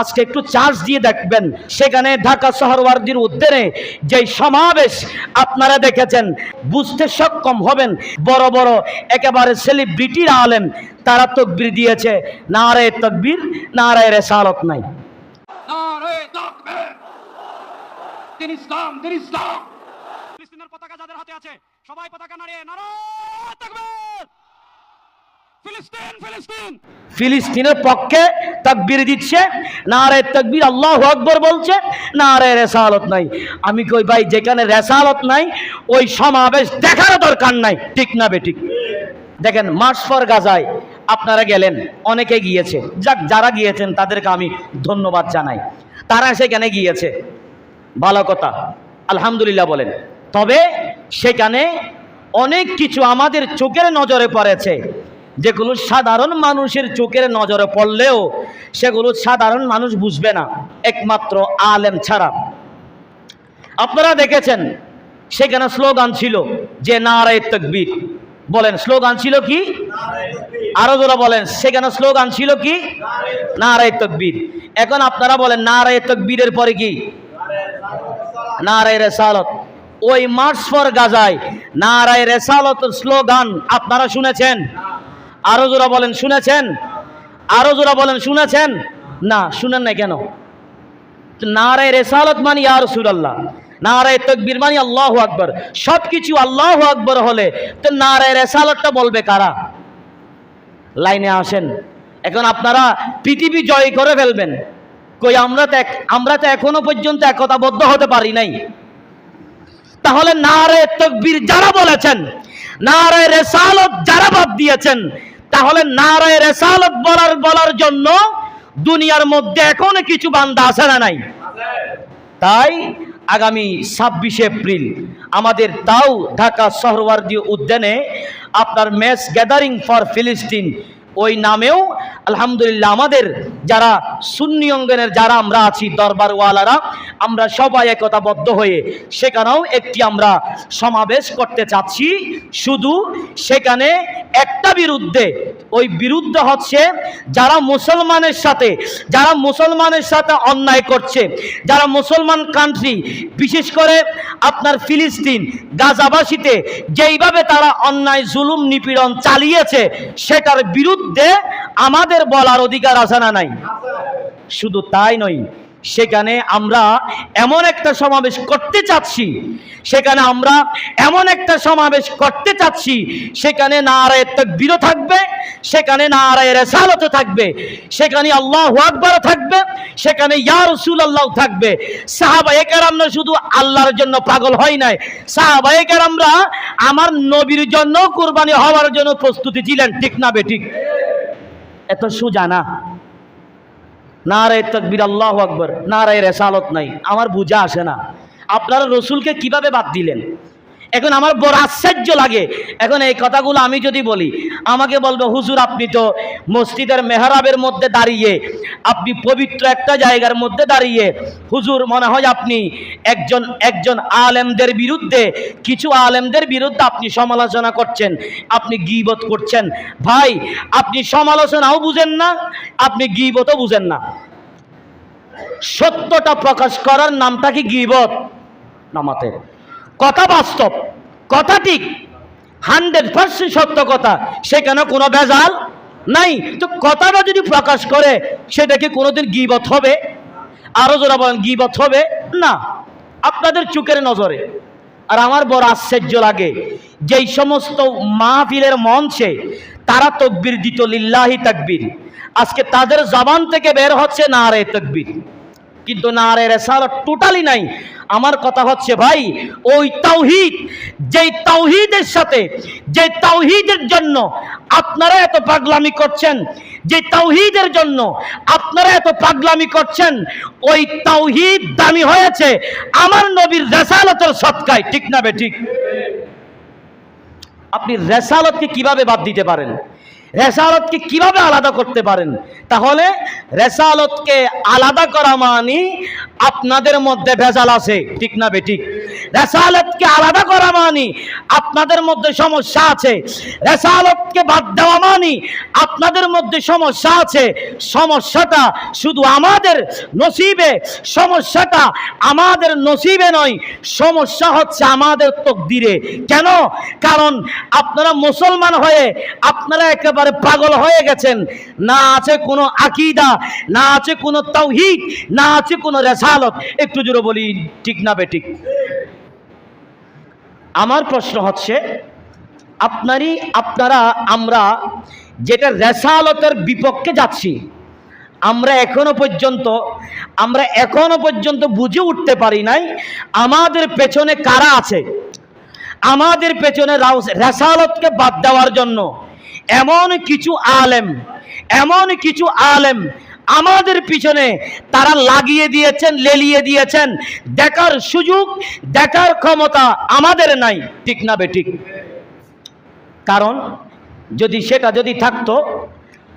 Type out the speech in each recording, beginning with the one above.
আজকে একটু চার্জ দিয়ে দেখবেন। সেখানে ঢাকা শহরওয়ার্দির উদ্যানে যে সমাবেশ আপনারা দেখেছেন, বুঝতে সক্ষম হবেন, বড় বড় একেবারে সেলিব্রিটিরা আলেন তারা তকবির দিয়েছে। নারায় তকবির নারায় রেসালত নাই। দিন ইসলাম পতাকা যাদের হাতে আছে, সবাই পতাকা নাড়িয়ে ফিলিস্তিনের পক্ষে তকবির দিচ্ছে নারে তকবির আল্লাহ আকবর বলছে নারে রেসালত নাই। আমি কই, ভাই, যেখানে রেসালত নাই, ওই সমাবেশ দেখার দরকার নাই। ঠিক না বে, ঠিক। দেখেন, মার্চ ফর গাজায় আপনারা গেলেন, অনেকে গিয়েছে। যাক, যারা গিয়েছেন, তাদেরকে আমি ধন্যবাদ জানাই। তারা সেখানে গিয়েছে। ভালো কথা, আলহামদুলিল্লাহ বলেন। তবে সেখানে অনেক কিছু আমাদের চোখের নজরে পড়েছে। যেগুলো সাধারণ মানুষের চোখের নজরে পড়লেও সেগুলো সাধারণ মানুষ বুঝবে না, একমাত্র আলেম ছাড়া। আপনারা দেখেছেন, সেখানে স্লোগান ছিল যে নারায় তকবীর। বলেন, স্লোগান ছিল কি? আরও যারা বলেন, সেখানে স্লোগান ছিল কি? নারায় তকবীর। এখন আপনারা বলেন, নারায় তকবীরের পরে কি? নারায় রেসালত। ওই মার্চ ফর গাজায় নারায় রেসালত স্লোগান আপনারা শুনেছেন? আরও জোরা বলেন, শুনেছেন? আরও জোরা বলেন, শুনেছেন? না, শুনেন না কেন? নারায় রেসালত মানি আর সুরাল্লাহ নারায় তকবীর মানি আল্লাহ আকবর সব কিছু আল্লাহ আকবর হলে তো নারায় রেসালতটা বলবে কারা? লাইনে আসেন। এখন আপনারা পৃথিবী জয় করে ফেলবেন। কই, আমরা তো এক- আমরা তো এখনও পর্যন্ত একতাবদ্ধ হতে পারি নাই। তাহলে নারে তকবীর যারা বলেছেন নারে রেসালত যারা বাদ দিয়েছেন, তাহলে নারায় রেসালত বলার বলার জন্য দুনিয়ার মধ্যে এখন কিছু বান্দা আছে না নাই? তাই আগামী ছাব্বিশে এপ্রিল আমাদের তাও ঢাকা শহরওয়ার্দী উদ্যানে আপনার ম্যাচ গ্যাদারিং ফর ফিলিস্তিন ওই নামেও, আলহামদুলিল্লাহ আমাদের যারা সুন্নি অঙ্গনের যারা আমরা আছি দরবারওয়ালারা, আমরা সবাই একতাবদ্ধ হয়ে সেখানেও একটি আমরা সমাবেশ করতে চাচ্ছি। শুধু সেখানে একটা বিরুদ্ধে, ওই বিরুদ্ধে হচ্ছে যারা মুসলমানের সাথে, যারা মুসলমানের সাথে অন্যায় করছে, যারা মুসলমান কান্ট্রি বিশেষ করে আপনার ফিলিস্তিন, গাজাবাসীতে যেইভাবে তারা অন্যায়, জুলুম, নিপীড়ন চালিয়েছে, সেটার বিরুদ্ধে আমাদের বলার অধিকার আছে না নাই? শুধু তাই নয়, সেখানে আমরা এমন একটা সমাবেশ করতে চাচ্ছি, সেখানে আমরা এমন একটা সমাবেশ করতে চাচ্ছি, সেখানে নারায় তকবীরও থাকবে, সেখানে না নারায় রেসালত থাকবে, সেখানে আল্লাহ আকবর থাকবে, সেখানে ইয়া রসুল আল্লাহ থাকবে। সাহাবা একারামরা শুধু আল্লাহর জন্য পাগল হয় নাই। সাহাবা একারামরা আমার নবীর জন্য কোরবানি হওয়ার জন্য প্রস্তুতি ছিলেন, ঠিক না বেঠিক এত সুজানা। নারায় তকবির, আল্লাহ আকবর। না রে রেসালত নাই। আমার বুঝা আসে না। আপনারা রসুলকে কীভাবে বাদ দিলেন? এখন আমার বড় আশ্চর্য লাগে। এখন এই কথাগুলো আমি যদি বলি, আমাকে বলবে, হুজুর, আপনি তো মসজিদের মেহরাবের মধ্যে দাঁড়িয়ে, আপনি পবিত্র একটা জায়গার মধ্যে দাঁড়িয়ে, হুজুর, মনে হয় আপনি একজন একজন আলেমদের বিরুদ্ধে, কিছু আলেমদের বিরুদ্ধে আপনি সমালোচনা করছেন, আপনি গিবত করছেন। ভাই, আপনি সমালোচনাও বুঝেন না, আপনি গিবতও বুঝেন না। সত্যটা প্রকাশ করার নামটা কি গিবত? নামাতে কথা বাস্তব, কথা ঠিক, হান্ড্রেড পার্সেন্ট সত্য কথা। সেখানে কোনো ভেজাল নাই। তো কথাটা যদি প্রকাশ করে, সেটা কি কোনোদিন গিবত হবে? আরও যারা বলেন, গিবত হবে? না। আপনাদের চোখের নজরে। আর আমার বড় আশ্চর্য লাগে, যেই সমস্ত মাহফিলের মঞ্চে তারা তকবির দিত, লিল্লাহি তাকবির। আজকে তাদের জবান থেকে বের হচ্ছে না রে তকবির। কিন্তু না রে রেসালত টোটালি নাই। আমার কথা হচ্ছে ভাই, ওই তাওহিদ, যেই তাওহিদের সাথে যে তাওহিদের জন্য আপনারা এত পাগলামি করছেন যে তাওহিদের জন্য আপনারা এত পাগলামি করছেন, ওই তাওহিদ দামি হয়েছে আমার নবীর রেসালতের সৎকায়। ঠিক না বে ঠিক? আপনি রেসালতকে কীভাবে বাদ দিতে পারেন? রেসালতকে কীভাবে আলাদা করতে পারেন? তাহলে রেসালতকে আলাদা করা মানে আপনাদের মধ্যে ভেজাল আছে, ঠিক না বেঠিক রেসালতকে আলাদা করা মানি আপনাদের মধ্যে সমস্যা আছে। রেসালতকে বাদ দেওয়া মানি আপনাদের মধ্যে সমস্যা আছে। সমস্যাটা শুধু আমাদের নসিবে, সমস্যাটা আমাদের নসিবে নয়, সমস্যা হচ্ছে আমাদের তকদিরে। কেন? কারণ আপনারা মুসলমান হয়ে আপনারা একেবারে পাগল হয়ে গেছেন। না আছে কোনো আকিদা, না আছে কোনো তাওহীদ, না আছে কোনো রেসালত। একটু জোরে বলি, ঠিক না বেঠিক? আমার প্রশ্ন হচ্ছে, আপনারই, আপনারা, আমরা যেটা রেসালতের বিপক্ষে যাচ্ছি, আমরা এখনও পর্যন্ত, আমরা এখনও পর্যন্ত বুঝে উঠতে পারি নাই, আমাদের পেছনে কারা আছে? আমাদের পেছনে রাউস- রেসালতকে বাদ দেওয়ার জন্য এমন কিছু আলেম, এমন কিছু আলেম আমাদের পিছনে তারা লাগিয়ে দিয়েছেন, লেলিয়ে দিয়েছেন। দেখার সুযোগ, দেখার ক্ষমতা আমাদের নাই, ঠিক না বেঠিক? কারণ যদি সেটা যদি থাকতো,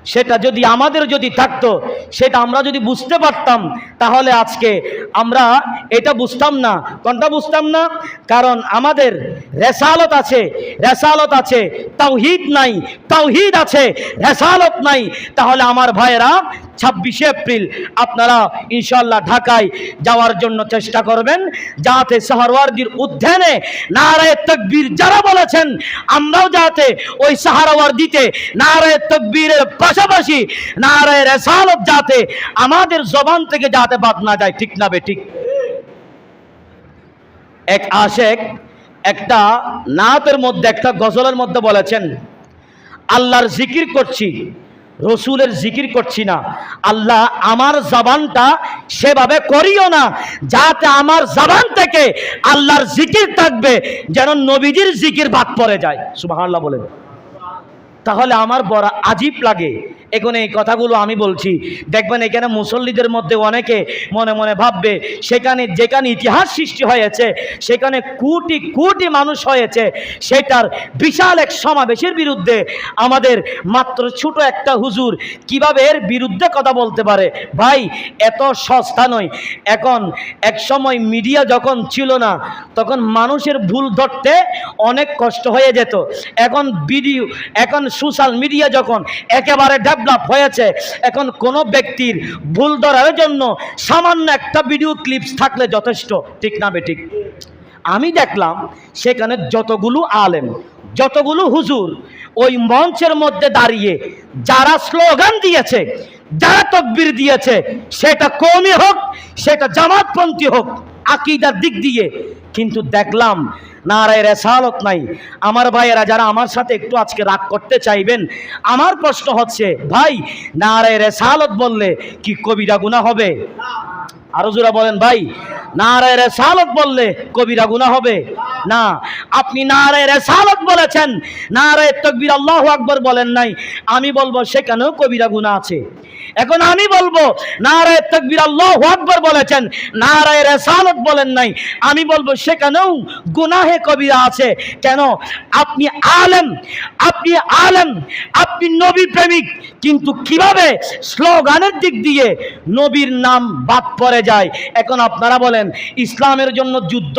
সেটা যদি আমাদের যদি থাকতো, সেটা আমরা যদি বুঝতে পারতাম, তাহলে আজকে আমরা এটা বুঝতাম না। কোনটা বুঝতাম না? কারণ আমাদের রেসালত আছে রেসালত আছে, তাওহিদ নাই, তাওহিদ আছে, রেসালত নাই। তাহলে আমার ভাইয়েরা, ছাব্বিশে এপ্রিল আপনারা ইনশাল্লাহ ঢাকায় যাওয়ার জন্য চেষ্টা করবেন, যাতে সাহারওয়ার্দির উদ্যানে নারায় তকবীর যারা বলেছেন, আমরাও যাতে ওই সাহারাওয়ার্দিতে নারায় তকবীরের পাশাপাশি নারায় রেসালত যাতে আমাদের জবান থেকে যাতে বাদ না যায়। ঠিক না বে, ঠিক? এক আশেক একটা নাতের মধ্যে, একটা গজলের মধ্যে বলেছেন, আল্লাহর জিকির করছি, রসুলের জিকির করছি না। আল্লাহ আমার জবানটা সেভাবে করিও না, যাতে আমার জবান থেকে আল্লাহর জিকির থাকবে, যেন নবীজির জিকির বাদ পড়ে যায়। সুবহানাল্লাহ বলেন। তাহলে আমার বড় আজীব লাগে এখন এই কথাগুলো আমি বলছি। দেখবেন এখানে মুসল্লিদের মধ্যে অনেকে মনে মনে ভাববে, সেখানে যেখানে ইতিহাস সৃষ্টি হয়েছে, সেখানে কোটি কোটি মানুষ হয়েছে, সেটার বিশাল এক সমাবেশের বিরুদ্ধে আমাদের মাত্র ছোট একটা হুজুর কীভাবে এর বিরুদ্ধে কথা বলতে পারে? ভাই, এত সস্তা নয়। এখন এক সময় মিডিয়া যখন ছিল না, তখন মানুষের ভুল ধরতে অনেক কষ্ট হয়ে যেত। এখন ভিডিও, এখন সোশ্যাল মিডিয়া যখন একেবারে ডেভেলপ হয়েছে। এখন কোনো ব্যক্তির ভুল ধরার জন্য সামান্য একটা ভিডিও ক্লিপস থাকলে যথেষ্ট। ঠিক না বেঠিক? আমি দেখলাম সেখানে যতগুলো আলেম, যতগুলো হুজুর ওই মঞ্চের মধ্যে দাঁড়িয়ে যারা স্লোগান দিয়েছে, যারা তকবির দিয়েছে, সেটা কমই হোক, সেটা জামাতপন্থী হোক, আকিদার দিক দিয়ে। কিন্তু দেখলাম নারায় রেসালত নাই। আমার ভাইয়েরা যারা আমার সাথে একটু আজকে রাগ করতে চাইবেন, আমার প্রশ্ন হচ্ছে, ভাই, নারায় রেসালত বললে কি কবিরা গুণা হবে? আরও জোরা বলেন, ভাই, নারায় রেসালত বললে কবিরা গুণা হবে। না, আপনি নারায় রেসালত বলেছেন। নারায় তকবির আল্লাহ আকবর বলেন নাই। আমি বলব সেখানেও কবিরা গুণা আছে। এখন আমি বলব, নারায় তকবির আল্লাহ আকবর বলেছেন, নারায় রেসালত বলেন নাই। আমি বলব সেখানেও গুনাহে কবিরা আছে। কেন? আপনি আলেম আপনি আলেম, আপনি নবী প্রেমিক, কিন্তু কীভাবে স্লোগানের দিক দিয়ে নবীর নাম বাদ পড়ে যায়। এখন আপনারা বলেন, ইসলামের জন্য যুদ্ধ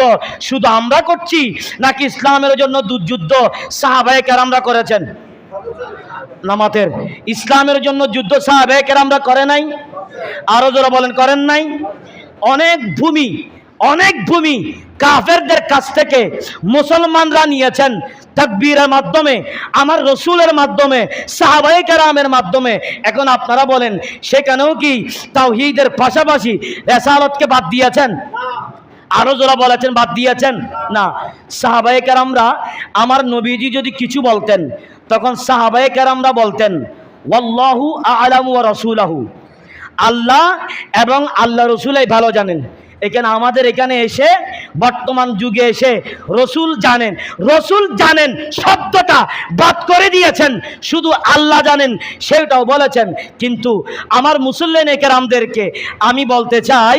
শুধু আমরা করছি, নাকি ইসলামের জন্য যুদ্ধ সাহাবাহিকের আমরা করেছেন? নামাতের। ইসলামের জন্য যুদ্ধ সাহাবাহিকের আমরা করে নাই, আরও যারা বলেন, করেন নাই। অনেক ভূমি অনেক ভূমি কাফেরদের কাছ থেকে মুসলমানরা নিয়েছেন তাকবীরের মাধ্যমে, আমার রসুলের মাধ্যমে সাহাবাই কেরামের মাধ্যমে। এখন আপনারা বলেন, সেখানেও কি তাওহীদের পাশাপাশি রেসালতকে বাদ দিয়েছেন? আরও যারা বলেছেন, বাদ দিয়েছেন? না। সাহাবায়ে কেরামরা, আমার নবীজি যদি কিছু বলতেন, তখন সাহাবায়ে কেরামরা বলতেন, ওয়াল্লাহু আলামু রাসূলাহু। আল্লাহ এবং আল্লাহ রসুলাই ভালো জানেন। এখানে আমাদের এখানে এসে বর্তমান যুগে এসে রসুল জানেন রসুল জানেন শব্দটা বাদ করে দিয়েছেন, শুধু আল্লাহ জানেন সেটাও বলেছেন। কিন্তু আমার মুসল্লেন একরামদেরকে আমি বলতে চাই,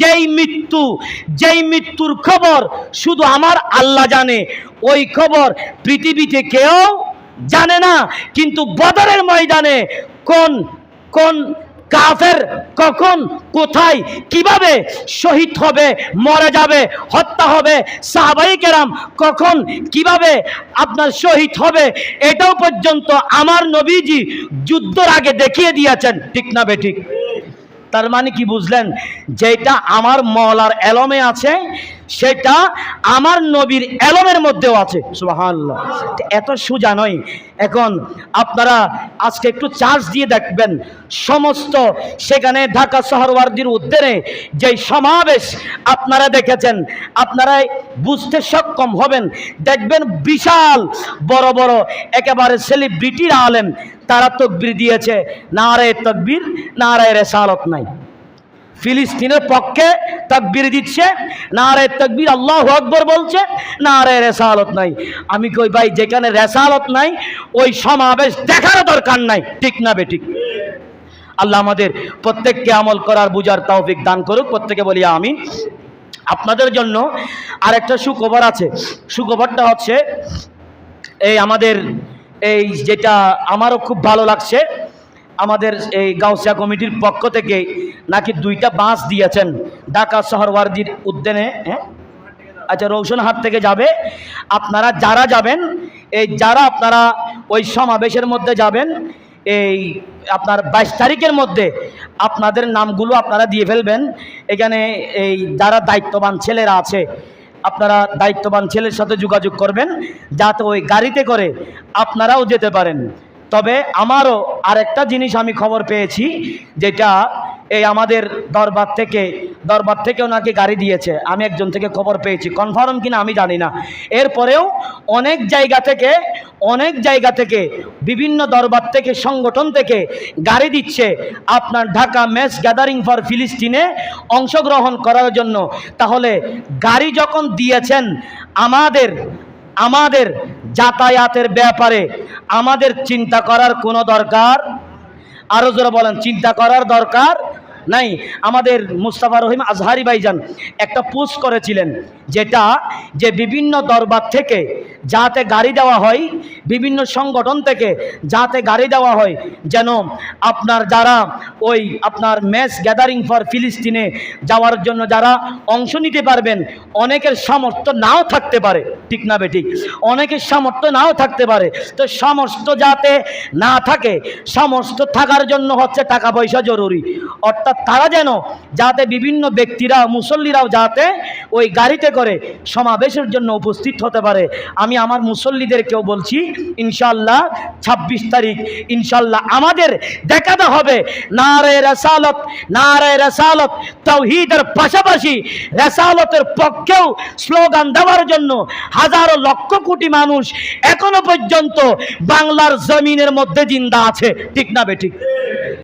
যেই মৃত্যু, যেই মৃত্যুর খবর শুধু আমার আল্লাহ জানে, ওই খবর পৃথিবীতে কেউ জানে না। কিন্তু বদরের ময়দানে কোন কোন কাফের কখন, কোথায়, কীভাবে শহীদ হবে, মরে যাবে, হত্যা হবে, সাহাবাই কেরাম কখন, কীভাবে আপনার শহীদ হবে, এটাও পর্যন্ত আমার নবীজি যুদ্ধর আগে দেখিয়ে দিয়েছেন, ঠিক না বেঠিক? তার মানে কি বুঝলেন? যেটা আমার মলার এলমে আছে সেটা আমার নবীর এলমের মধ্যেও আছে। এত সোজা নয়। এখন আপনারা আজকে একটু চার্জ দিয়ে দেখবেন, সমস্ত সেখানে ঢাকা শহরওয়ার্দির উদ্যানে যে সমাবেশ আপনারা দেখেছেন, আপনারা বুঝতে সক্ষম হবেন। দেখবেন বিশাল বড় বড় একেবারে সেলিব্রিটির আলেম তারা তকবির দিয়েছে। না নারায় তকবির, নারায় রেসালত নাই। ফিলিস্তিনের পক্ষে তকবির দিচ্ছে। নারায় তকবির আল্লাহ আকবর বলছে নারায় রেসালত নাই। আমি কই ভাই, যেখানে রেসালত নাই, ওই সমাবেশ দেখার দরকার নাই। ঠিক না বেঠিক আল্লাহ আমাদের প্রত্যেককে আমল করার বুঝার তৌফিক দান করুক। প্রত্যেকে বলি আমি আপনাদের জন্য আরেকটা সুখবর আছে। সুখবরটা হচ্ছে, এই আমাদের, এই যেটা আমারও খুব ভালো লাগছে আমাদের এই গাউসিয়া কমিটির পক্ষ থেকে নাকি দুইটা বাস দিয়েছেন ঢাকা শহর ওয়ার্দির উদ্যানে হ্যাঁ? আচ্ছা রৌশনহাট থেকে যাবে। আপনারা যারা যাবেন, এই যারা আপনারা ওই সমাবেশের মধ্যে যাবেন, এই আপনার বাইশ তারিখের মধ্যে আপনাদের নামগুলো আপনারা দিয়ে ফেলবেন। এখানে এই যারা দায়িত্ববান ছেলেরা আছে, আপনারা দায়িত্ববান ছেলের সাথে যোগাযোগ করবেন, যাতে ওই গাড়িতে করে আপনারাও যেতে পারেন। তবে আমারও আরেকটা জিনিস আমি খবর পেয়েছি, যেটা এই আমাদের দরবার থেকে, দরবার থেকেও নাকি গাড়ি দিয়েছে। আমি একজন থেকে খবর পেয়েছি। কনফার্ম কিনা আমি জানি না। এরপরেও অনেক জায়গা থেকে, অনেক জায়গা থেকে, বিভিন্ন দরবার থেকে, সংগঠন থেকে গাড়ি দিচ্ছে আপনার ঢাকা ম্যাচ গ্যাদারিং ফর ফিলিস্তিনে অংশগ্রহণ করার জন্য। তাহলে গাড়ি যখন দিয়েছেন, আমাদের আমাদের যাতায়াতের ব্যাপারে আমাদের চিন্তা করার কোনো দরকার? আরও জোরে বলেন চিন্তা করার দরকার? নাই, আমাদের মুস্তাফা রহিম আজহারি ভাইজান একটা পোস্ট করেছিলেন, যেটা যে বিভিন্ন দরবার থেকে যাতে গাড়ি দেওয়া হয়, বিভিন্ন সংগঠন থেকে যাতে গাড়ি দেওয়া হয়, যেন আপনার যারা ওই আপনার ম্যাচ গ্যাদারিং ফর ফিলিস্তিনে যাওয়ার জন্য যারা অংশ নিতে পারবেন, অনেকের সামর্থ্য নাও থাকতে পারে, ঠিক না বেঠিক অনেকের সামর্থ্য নাও থাকতে পারে, তো সমস্ত যাতে না থাকে সমস্ত থাকার জন্য হচ্ছে টাকা পয়সা জরুরি। অর্থাৎ তারা যেন যাতে বিভিন্ন ব্যক্তিরা মুসল্লিরাও যাতে ওই গাড়িতে করে সমাবেশের জন্য উপস্থিত হতে পারে। আমি আমার মুসল্লিদেরকেও বলছি ইনশাল্লাহ ২৬ তারিখ ইনশাল্লাহ আমাদের দেখাতে হবে নারে রেসালত নারে রেসালত, তৌহিদের পাশাপাশি রেসালতের পক্ষেও স্লোগান দেওয়ার জন্য হাজারো লক্ষ কোটি মানুষ এখনও পর্যন্ত বাংলার জমিনের মধ্যে জিন্দা আছে। ঠিক না বেঠিক